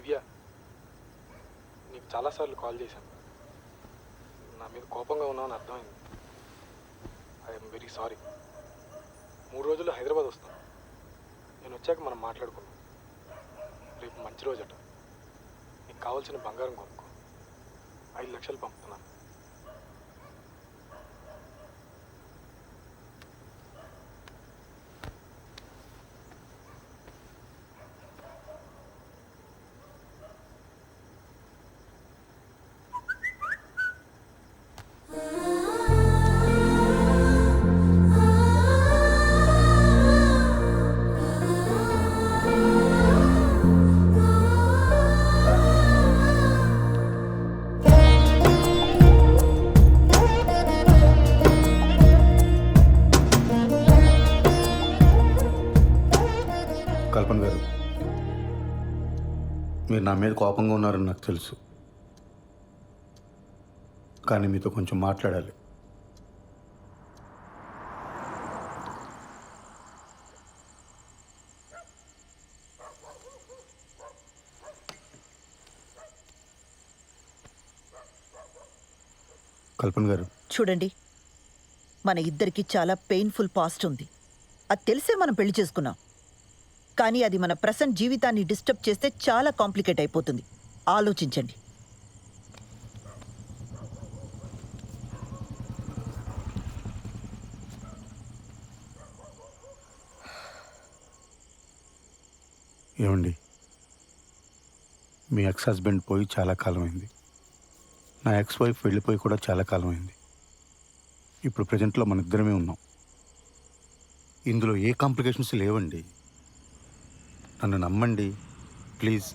దివ్య నీకు చాలాసార్లు కాల్ చేశాను. నా మీద కోపంగా ఉన్నామని అర్థమైంది. ఐఎమ్ వెరీ సారీ మూడు రోజుల్లో హైదరాబాద్ వస్తాను. నేను వచ్చాక మనం మాట్లాడుకున్నాం రేపు మంచి రోజట. నీకు కావాల్సిన బంగారం కొనుక్కో. ఐదు లక్షలు పంపుతున్నాను. మీరు నా మీద కోపంగా ఉన్నారని నాకు తెలుసు. కానీ మీతో కొంచెం మాట్లాడాలి. కల్పన గారు. చూడండి మన ఇద్దరికి చాలా పెయిన్ఫుల్ పాస్ట్ ఉంది. అది తెలిసే మనం పెళ్ళి చేసుకున్నాం. కానీ అది మన ప్రజెంట్ జీవితాన్ని డిస్టర్బ్ చేస్తే చాలా కాంప్లికేట్ అయిపోతుంది. ఆలోచించండి. ఏమండి? మీ ఎక్స్ హస్బెండ్ పోయి చాలా కాలం అయింది నా ఎక్స్ వైఫ్ వెళ్ళిపోయి కూడా చాలా కాలం అయింది ఇప్పుడు ప్రజెంట్లో మన ఇద్దరమే ఉన్నాం. ఇందులో ఏ కాంప్లికేషన్స్ లేవండి. నన్ను నమ్మండి. ప్లీజ్.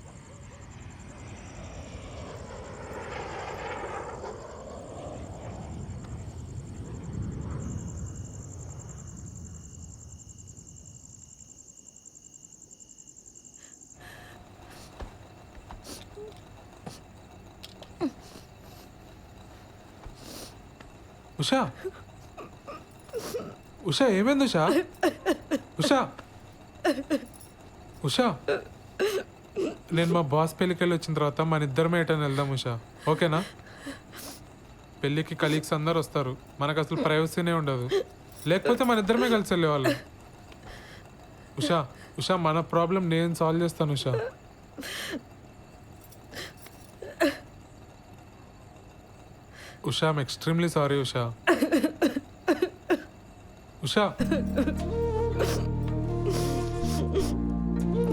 ఉషా. ఉషా ఏమైంది ఉషా? ఉషా. ఉషా? నేను మా బాస్ పెళ్ళికెళ్ళి వచ్చిన తర్వాత మన ఇద్దరమే ఎటని వెళ్దాం ఉషా. ఓకేనా? పెళ్ళికి కలీగ్స్ అందరు వస్తారు. మనకు అసలు ప్రైవసీనే ఉండదు. లేకపోతే మన ఇద్దరమే కలిసి వెళ్ళేవాళ్ళం. ఉషా ఉషా మన ప్రాబ్లం నేను సాల్వ్ చేస్తాను Usha. Usha I'm extremely sorry Usha. Usha.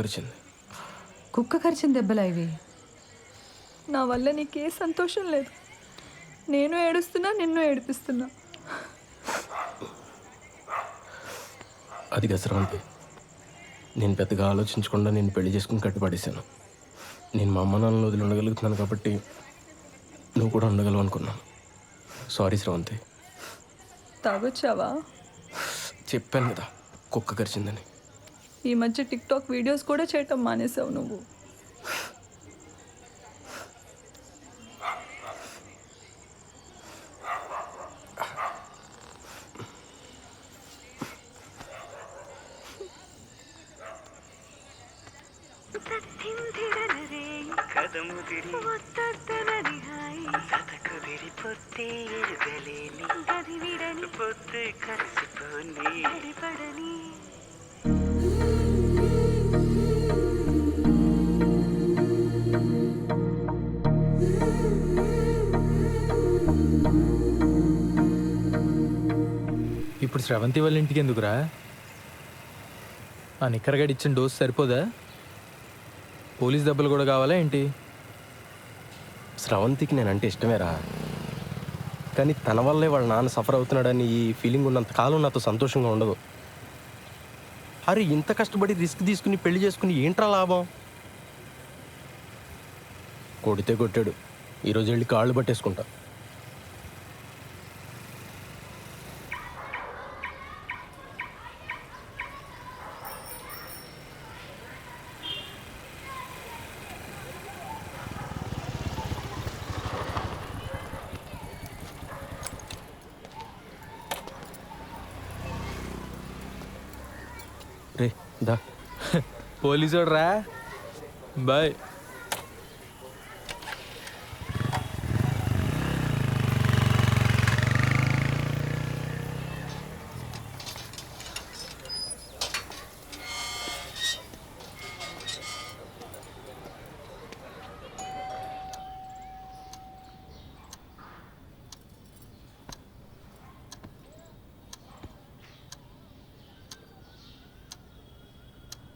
కుక్క గరిచింది కుక్క కరిచిన దెబ్బలా ఇవి నా వల్ల నీకే సంతోషం లేదు. నేను ఏడుస్తున్నా నిన్ను ఏడిపిస్తున్నా. అది గసరాంతి నేను పెద్దగా ఆలోచించకుండా నేను పెళ్ళి చేసుకుని కట్టుపడేశాను నేను మా అమ్మ నాన్నలు వదిలి ఉండగలుగుతున్నాను కాబట్టి నువ్వు కూడా ఉండగలవు అనుకున్నాను. సారీ శ్రవంతి. తాగొచ్చావా? చెప్పాను కదా కుక్క గరిచిందని ఈ మధ్య టిక్ టాక్ వీడియోస్ కూడా చేయటం మానేసావు నువ్వు. పొత్తు కలిసిపోని ఇప్పుడు స్రవంతి వాళ్ళ ఇంటికి ఎందుకురా? ఆ నిక్కరగాడి ఇచ్చిన డోస్ సరిపోదా? పోలీస్ దెబ్బలు కూడా కావాలా ఏంటి? స్రవంతికి నేనంటే ఇష్టమేరా. కానీ తన వల్లే వాళ్ళ నాన్న సఫర్ అవుతున్నాడని ఈ ఫీలింగ్ ఉన్నంత కాలం నాతో సంతోషంగా ఉండదు. అరే ఇంత కష్టపడి రిస్క్ తీసుకుని పెళ్ళి చేసుకుని ఏంట్రా లాభం? కొడితే కొట్టాడు. ఈరోజు వెళ్ళి కాళ్ళు పట్టేసుకుంటా రే దా పోలీసు రా. బాయ్.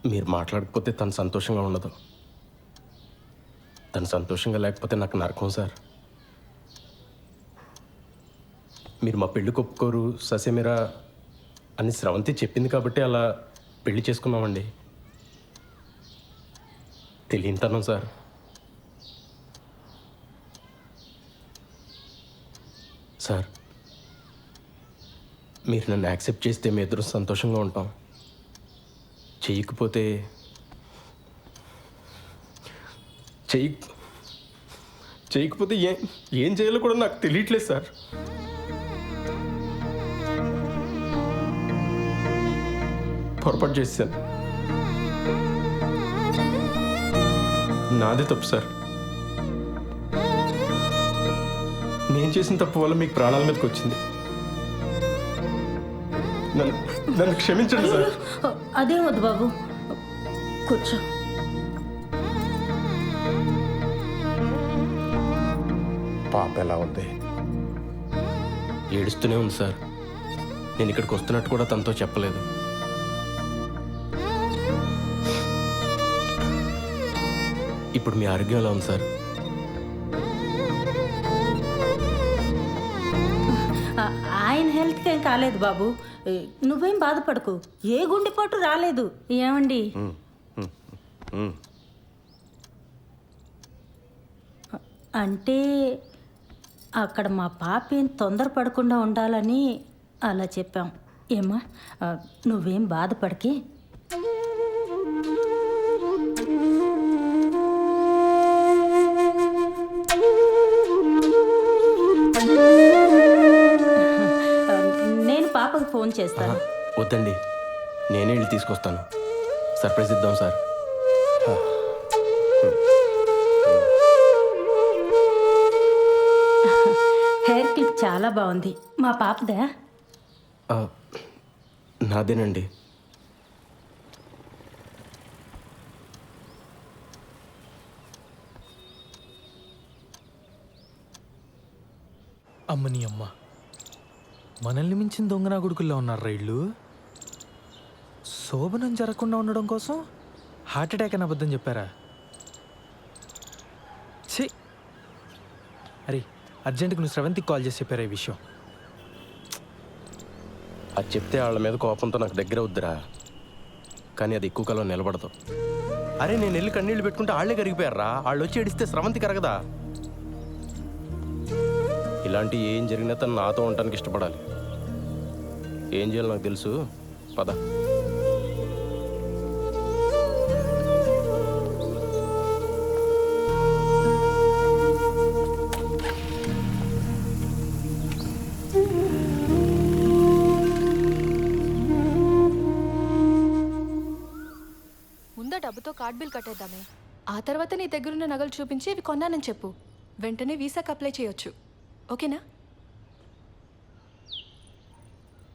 మీరు మాట్లాడకపోతే తను సంతోషంగా ఉండదు. తను సంతోషంగా లేకపోతే నాకు నరకం సార్. మీరు మా పెళ్ళి కొప్పుకోరు ససేమిరా అని స్రవంతి చెప్పింది కాబట్టి అలా పెళ్ళి చేసుకున్నామండి. తెలియనితనం సార్. సార్ మీరు నన్ను యాక్సెప్ట్ చేస్తే మీ ఇద్దరు సంతోషంగా ఉంటాం. చేయకపోతే చేయ చేయకపోతే ఏం ఏం చేయాలో కూడా నాకు తెలియట్లేదు సార్. పొరపాటు చేశాను. నాదే తప్పు సార్. నేను చేసిన తప్పు వల్ల మీకు ప్రాణాల మీదకి వచ్చింది. నన్ను నన్ను క్షమించండి సార్. అదే వద్దు బాబు. కూర్చో. పాప ఎలా ఉంది? ఏడుస్తూనే ఉంది సార్. నేను ఇక్కడికి వస్తున్నట్టు కూడా తనతో చెప్పలేదు. ఇప్పుడు మీ ఆరోగ్యం ఎలా ఉంది సార్? ఆయన హెల్త్కి ఏం కాలేదు బాబు. నువ్వేం బాధపడకు. ఏ గుండెపోటు రాలేదు. ఏమండి? అంటే అక్కడ మా పాప ఏం తొందరపడకుండా ఉండాలని అలా చెప్పాం. ఏమ్మా నువ్వేం బాధపడకే. చేస్తాను. వద్దండి. నేనే వెళ్ళి తీసుకొస్తాను. సర్ప్రైజ్ ఇద్దాం సార్. హెయిర్ క్లిప్ చాలా బాగుంది. మా పాపదా? ఆ, నాదేనండి. అమ్మని అమ్మ. మనల్ని మించిన దొంగనా గుడుకుల్లో ఉన్నారు రైళ్ళు శోభనం జరగకుండా ఉండడం కోసం హార్ట్ అటాక్ అని అబద్ధం చెప్పారా? ఛీ! అరే అర్జెంట్కి నువ్వు స్రవంతికి కాల్ చేసి చెప్పారా ఈ విషయం? అది చెప్తే వాళ్ళ మీద కోపంతో నాకు దగ్గర వద్దురా కానీ అది ఎక్కువ కాలం నిలబడదు. అరే నేను వెళ్ళి కన్నీళ్ళు పెట్టుకుంటే వాళ్ళే కరిగిపోయారా? వాళ్ళు వచ్చి ఏడిస్తే స్రవంతి కరగదా? ఇలాంటి ఏం జరిగినా తను నాతో ఉండటానికి ఇష్టపడాలి. ఏం చేయాలో నాకు తెలుసు. పద. ముందా డబ్బుతో కార్డ్ బిల్ కట్టేద్దామే. ఆ తర్వాత నీ దగ్గరున్న నగలు చూపించి ఇవి కొన్నానని చెప్పు. వెంటనే వీసాకి అప్లై చేయొచ్చు. ఓకేనా?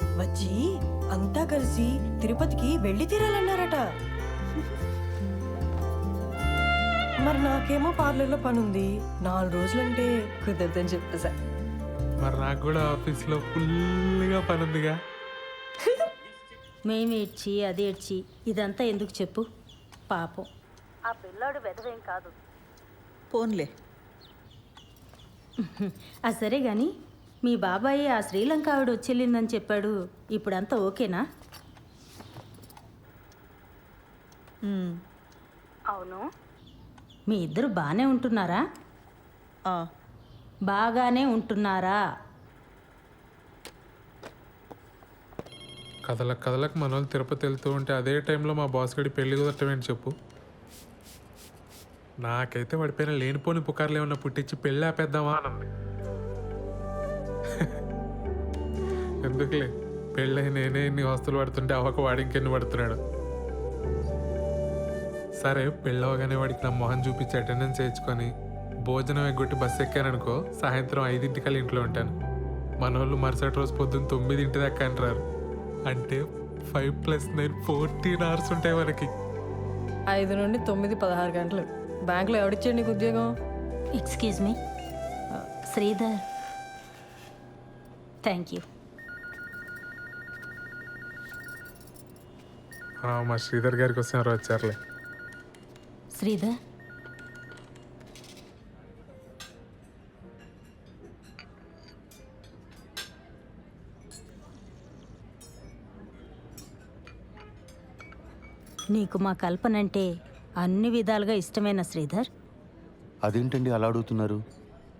వచ్చి అంతా కలిసి తిరుపతికి వెళ్ళి తీరాలన్నారట. మరి నాకేమో పార్లర్లో పని ఉంది నాలుగు రోజులంటే కుదరదని చెప్పేసా మరి నాకు కూడా ఆఫీస్లో ఫుల్గా పని ఉందిగా మేము ఏడ్చి అది ఏడ్చి ఇదంతా ఎందుకు చెప్పు? పాపం. ఆ పిల్లాడు వెదవేం కాదు. పోన్లే. అది సరే గాని మీ బాబాయ్ ఆ శ్రీలంక ఆవిడ వచ్చెళ్ళిందని చెప్పాడు. ఇప్పుడంతా ఓకేనా. అవును. మీ ఇద్దరు బాగానే ఉంటున్నారా? బాగానే ఉంటున్నారా? కథలకు కథలకు మన వాళ్ళు తిరుపతి వెళ్తూ ఉంటే అదే టైంలో మా బాస్ గడి పెళ్ళి కుదరటమేంటి చెప్పు? నాకైతే వాడిపైన లేనిపోని పుకార్లు ఏమన్నా పుట్టించి పెళ్ళి ఆపేద్దామా అని ఎందుకులే? పెళ్ళై నేనే ఇన్ని వస్తువులు పడుతుంటే అవక వాడి ఇంకెన్ని పడుతున్నాడు? సరే పెళ్ళవగానే వాడికి నా మొహం చూపించి అటెండెన్స్ వేయించుకొని భోజనం ఎగ్గొట్టి బస్సు ఎక్కాననుకో సాయంత్రం ఐదింటికల్లా ఇంట్లో ఉంటాను. మన వాళ్ళు మరుసటి రోజు పొద్దున్న తొమ్మిదింటి దాకా అంటారు. అంటే five plus nine fourteen hours ఉంటాయి మనకి. ఐదు నుండి తొమ్మిది పదహారు గంటలు. బ్యాంకులో ఎవడిచ్చాడు నీకు ఉద్యోగం? Excuse me Sridhar. Thank you మా శ్రీధర్ గారికి వస్తే ఎవరో వచ్చారులే. శ్రీధర్? నీకు మా కల్పన అంటే అన్ని విధాలుగా ఇష్టమైన శ్రీధర్? అదేంటండి అలా అడుగుతున్నారు?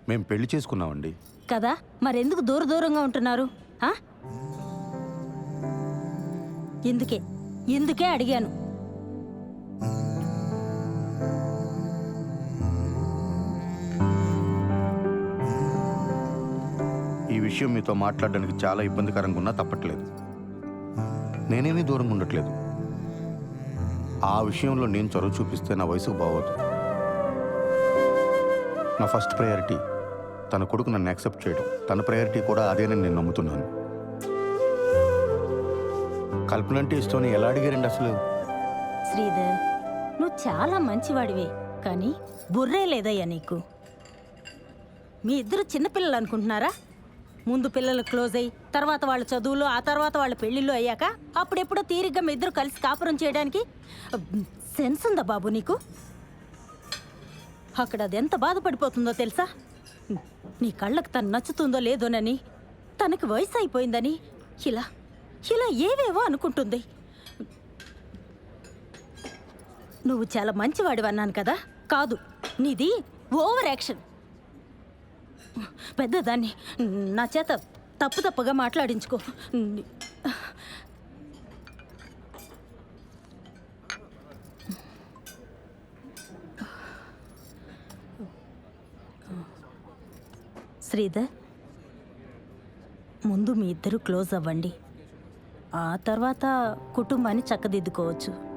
మేము పెళ్ళి చేసుకున్నామండి. కదా? మరెందుకు దూర దూరంగా ఉంటున్నారు? ఆ? ఎందుకే ఎందుకే అడిగాను? ఈ విషయం మీతో మాట్లాడడానికి చాలా ఇబ్బందికరంగా ఉన్నా తప్పట్లేదు. నేనేమీ దూరంగా ఉండట్లేదు. ఆ విషయంలో నేను చొరవ చూపిస్తే నా వయసుకు బాగోదు. నా ఫస్ట్ ప్రయారిటీ తన కొడుకు నన్ను యాక్సెప్ట్ చేయడం. తన ప్రయారిటీ కూడా అదేనని నేను నమ్ముతున్నాను. కల్పన అంటే ఇష్టం. ఎలా అడిగారండి అసలు? శ్రీధర్ నువ్వు చాలా మంచివాడివే కానీ బుర్రే లేదయ్యా నీకు. మీ ఇద్దరు చిన్నపిల్లలు అనుకుంటున్నారా? ముందు పిల్లలు క్లోజ్ అయ్యి తర్వాత వాళ్ళ చదువులు ఆ తర్వాత వాళ్ళ పెళ్ళిళ్ళు అయ్యాక అప్పుడెప్పుడో తీరిగ్గా మీ ఇద్దరు కలిసి కాపురం చేయడానికి సెన్స్ ఉందా బాబు నీకు? అక్కడ అది ఎంత బాధపడిపోతుందో తెలుసా? నీ కళ్ళకు తను నచ్చుతుందో లేదోనని తనకి వయసు అయిపోయిందని ఇలా ఇలా ఏవేవో అనుకుంటుంది. నువ్వు చాలా మంచివాడివి అన్నాను కదా? కాదు నీది ఓవర్ యాక్షన్. పెద్దదాన్ని నా చేత తప్పు తప్పుగా మాట్లాడించుకో. శ్రీధర్ ముందు మీ ఇద్దరు క్లోజ్ అవ్వండి. ఆ తర్వాత కుటుంబాన్ని చక్కదిద్దుకోవచ్చు.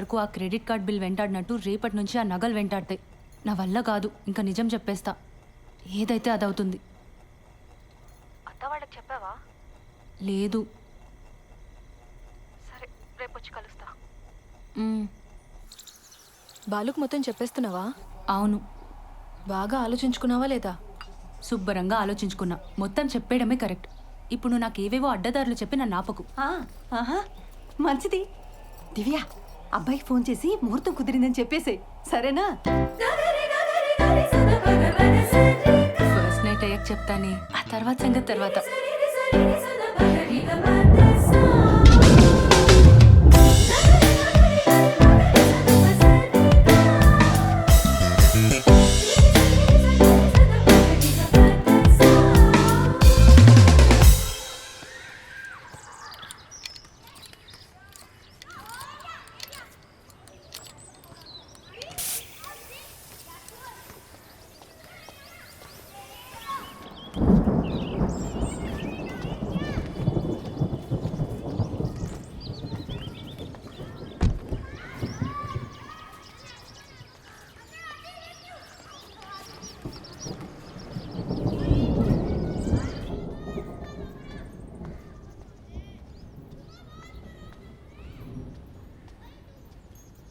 వరకు ఆ క్రెడిట్ కార్డ్ బిల్ వెంటాడినట్టు రేపటి నుంచి ఆ నగలు వెంటాడతాయి నా వల్ల కాదు. ఇంకా నిజం చెప్పేస్తా. ఏదైతే అదవుతుంది. అత్త వాళ్ళకి చెప్పావా? లేదు. సరే రేపు వచ్చి కలుస్తా బాలుకు మొత్తం చెప్పేస్తున్నావా? అవును. బాగా ఆలోచించుకున్నావా లేదా? శుభ్రంగా ఆలోచించుకున్నా. మొత్తం చెప్పేయడమే కరెక్ట్. ఇప్పుడు నువ్వు నాకు ఏవేవో అడ్డదారులు చెప్పి నన్ను ఆపకు. ఆహా. మంచిది. దివ్య అబ్బాయికి ఫోన్ చేసి ముహూర్తం కుదిరిందని చెప్పేసే సరేనా? ఫస్ట్ నైట్ అయ్యాక చెప్తానే. ఆ తర్వాత సంగతి తర్వాత.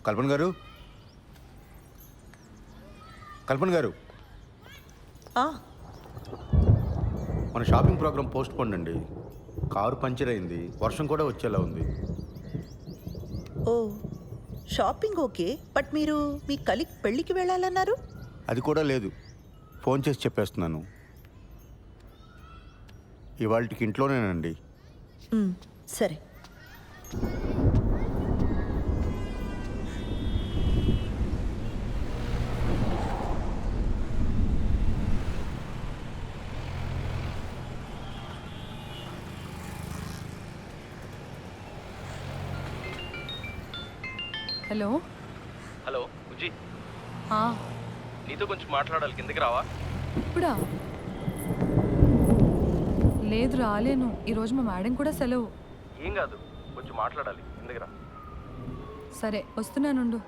కల్పన గారు? కల్పన గారు? మన షాపింగ్ ప్రోగ్రామ్ పోస్ట్ పోండి అండి. కారు పంచర్ అయింది. వర్షం కూడా వచ్చేలా ఉంది. ఓ షాపింగ్ ఓకే బట్ మీరు మీ కలిక్ పెళ్ళికి వెళ్ళాలన్నారు? అది కూడా లేదు. ఫోన్ చేసి చెప్పేస్తున్నాను. ఇవాళకి ఇంట్లోనేనండి. సరే. హలో. హలో బుజ్జి. ఆ, నీతో కొంచెం మాట్లాడాలి కిందకి రావా? ఇప్పుడా? లేదు రాలేను. ఈరోజు మా మేడం కూడా సెలవు. ఏం కాదు కొంచెం మాట్లాడాలి కిందకి రా. సరే వస్తున్నానుండు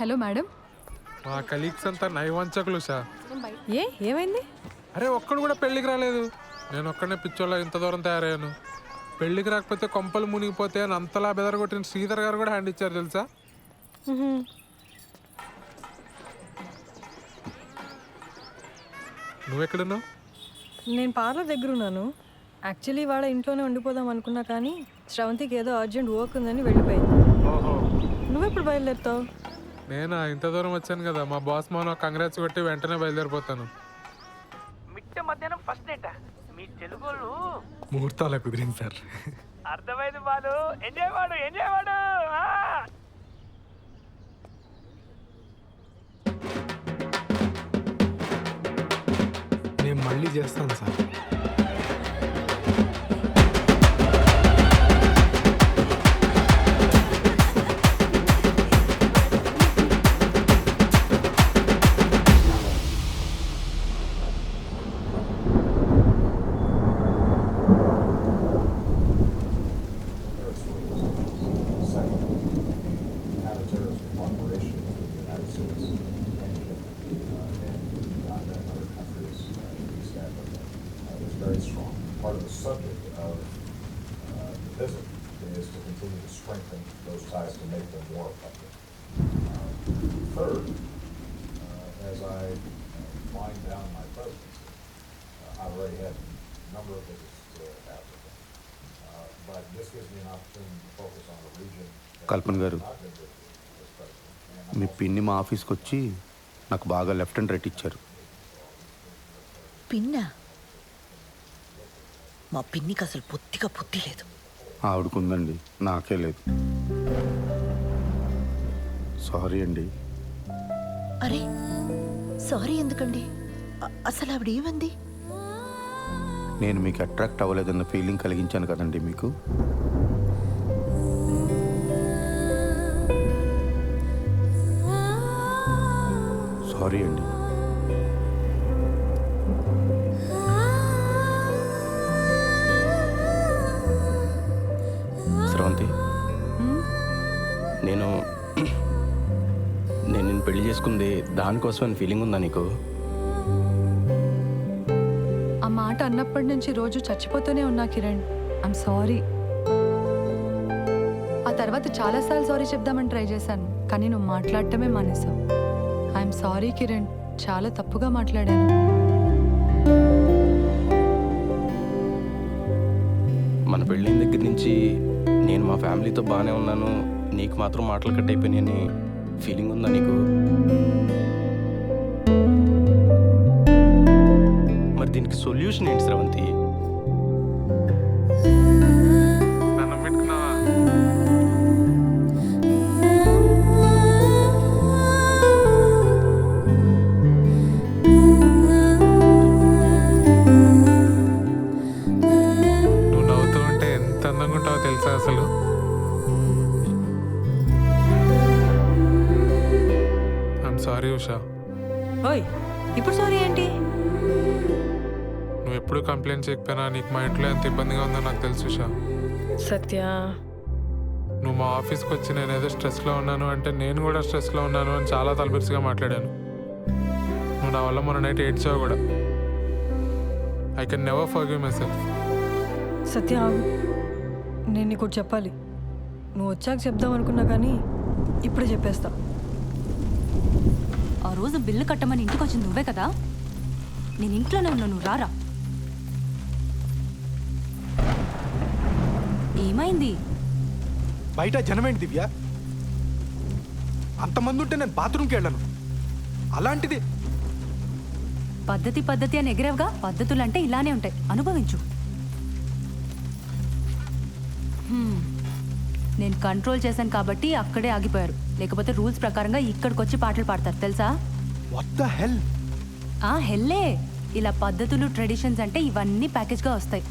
హలో మేడం. మా కలీగ్స్ అంతా నైవంచకులు షా ఏ ఏమైంది? అరే ఒక్కడు కూడా పెళ్ళికి రాలేదు. నేను ఒక్కడనే పిచ్చోళ్ళ ఇంత దూరం తయారయ్యాను. పెళ్ళికి రాకపోతే కొంపలు మునిగిపోతే అని అంతలా బెదరగొట్టిన శ్రీధర్ గారు కూడా హ్యాండ్ ఇచ్చారు తెలుసా? నువ్వెక్కడున్నావు? నేను పార్లర్ దగ్గర ఉన్నాను యాక్చువల్లీ వాళ్ళ ఇంట్లోనే ఉండిపోదాం అనుకున్నా కానీ శ్రవంతికి ఏదో అర్జెంట్ వర్క్ ఉందని వెళ్ళిపోయింది. నువ్వెప్పుడు బయలుదేరుతావు? నేను? ఇంత దూరం వచ్చాను కదా. మా బాస్ మోనో కంగ్రాట్స్ కొట్టి వెంటనే బయలుదేరిపోతాను. మిట్ట మధ్యాహ్నం ఫస్ట్ నైట్ మీ తెలుగులు ముహూర్తాల కుదిరింది సార్. అర్థమైంది వాడు ఎంజాయ్ వాడు ఎంజాయ్ వాడు! నేను మళ్ళీ చేస్తాను సార్. కల్పన గారు మీ పిన్ని మా ఆఫీస్కి వచ్చి నాకు బాగా లెఫ్ట్ అండ్ రైట్ ఇచ్చారు. పిన్నా? మా పిన్నికి అసలు పొత్తిగా బుద్ధి లేదు. ఆవిడకుందండి నాకే లేదు. సారీ అండి. అరే సారీ ఎందుకండి? అ- అసలు ఆవిడ ఏమంది నేను మీకు అట్రాక్ట్ అవ్వలేదన్న ఫీలింగ్ కలిగించాను కదండి మీకు. సారీ అండి. శ్రవంతి నేను నేను నిన్ను పెళ్ళి చేసుకుంది దానికోసం ఫీలింగ్ ఉందా నీకు? ఆ మాట అన్నప్పటి నుంచి రోజు చచ్చిపోతూనే ఉన్నా కిరణ్. ఐమ్ సారీ ఆ తర్వాత చాలాసార్లు సారీ చెప్దామని ట్రై చేశాను కానీ నువ్వు మాట్లాడటమే మానేసావు ఐఎమ్ సారీ కిరణ్ చాలా తప్పుగా మాట్లాడాను. మన పెళ్ళైన దగ్గర నుంచి నేను మా ఫ్యామిలీతో బాగానే ఉన్నాను. నీకు మాత్రం మాటలు కట్ అయిపోయినాయని ఫీలింగ్ ఉందా నీకు? మరి దీనికి సొల్యూషన్ ఏంటి స్రవంతి కంప్లైంట్ చేయకపోయినా నీకు మా ఇంట్లో ఎంత ఇబ్బందిగా ఉందో నాకు తెలుసు ఉషా. సత్య. నువ్వు మా ఆఫీస్కి వచ్చి నేను ఏదో స్ట్రెస్లో ఉన్నాను అంటే నేను కూడా స్ట్రెస్లో ఉన్నాను అని చాలా తలపిరిసిగా మాట్లాడాను. నువ్వు నా వల్ల మొన్న నైట్ ఏడ్చావు కూడా. I can never forgive myself Satya ఆగు. నేను నీకు చెప్పాలి. నువ్వు వచ్చాక చెప్దాం అనుకున్నా కానీ ఇప్పుడే చెప్పేస్తా. ఆ రోజు బిల్లు కట్టమని ఇంటికి వచ్చింది నువ్వే కదా? నేను ఇంట్లోనే ఉన్నా నువ్వు రారా? ఏమైంది? బయట జనమేంటి దివ్య? అంతమంది ఉంటే నేను బాత్రూమ్కి వెళ్ళను. అలాంటిది పద్ధతి పద్ధతి అని ఎగిరేవుగా పద్ధతులు అంటే ఇలానే ఉంటాయి. అనుభవించు. హ్మ్. నేను కంట్రోల్ చేశాను కాబట్టి అక్కడే ఆగిపోయారు. లేకపోతే రూల్స్ ప్రకారంగా ఇక్కడికి వచ్చి పాటలు పాడతారు. తెలుసా? వాట్ ద హెల్ ఆ హెల్లే ఇలా పద్ధతులు ట్రెడిషన్స్ అంటే ఇవన్నీ ప్యాకేజ్గా వస్తాయి.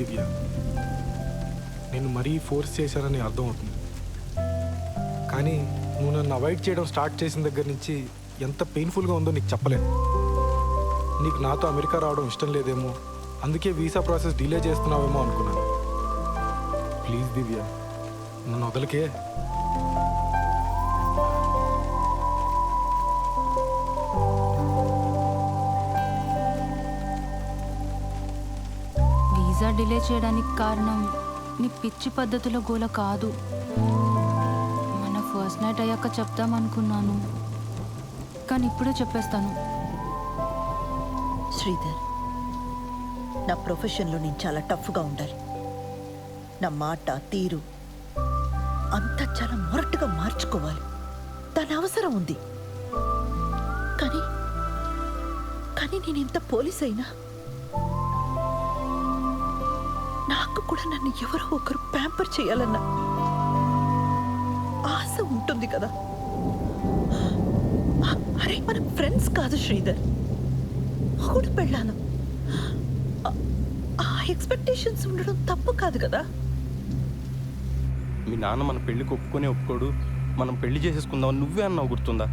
దివ్య నేను మరీ ఫోర్స్ చేశానని అర్థం అవుతుంది కానీ నువ్వు నన్ను అవాయిడ్ చేయడం స్టార్ట్ చేసిన దగ్గర నుంచి ఎంత పెయిన్ఫుల్గా ఉందో నీకు చెప్పలేను. నీకు నాతో అమెరికా రావడం ఇష్టం లేదేమో అందుకే వీసా ప్రాసెస్ డిలే చేస్తున్నావేమో అనుకున్నాను. ప్లీజ్ దివ్య నన్ను వదలకే. డిలే చేయడానికి కారణం నీ పిచ్చి పద్ధతుల గోల కాదు. మన ఫస్ట్ నైట్ అయ్యాక చెప్తామనుకున్నాను కానీ ఇప్పుడే చెప్పేస్తాను. శ్రీధర్ నా ప్రొఫెషన్లో నేను చాలా టఫ్గా ఉండాలి. నా మాట తీరు అంతా చాలా మొరటుగా మార్చుకోవాలి. దాని అవసరం ఉంది. కానీ కానీ నేను ఎంత పోలీస్ అయినా నాకు కూడా నన్ను ఎవరో ఒకరు ప్యాంపర్ చేయాలన్న ఆశ ఉంటుంది కదా. అరే మన ఫ్రెండ్స్ కాదు శ్రీధర్. ఒకడు పెళ్ళాను. ఆ- ఎక్స్పెక్టేషన్స్ ఉండడం తప్పు కాదు కదా. మీ నాన్న మన పెళ్ళికి ఒప్పుకొని ఒప్పుకోడు. మనం పెళ్ళి చేసేసుకుందాం నువ్వే అన్నావు గుర్తుందా?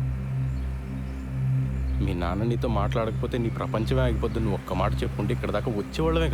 మీ నాన్న నీతో మాట్లాడకపోతే నీ ప్రపంచమే ఆగిపోద్ది. నువ్వు ఒక్క మాట చెప్పుకుంటే ఇక్కడ దాకా వచ్చేవాళ్ళమే కాదు.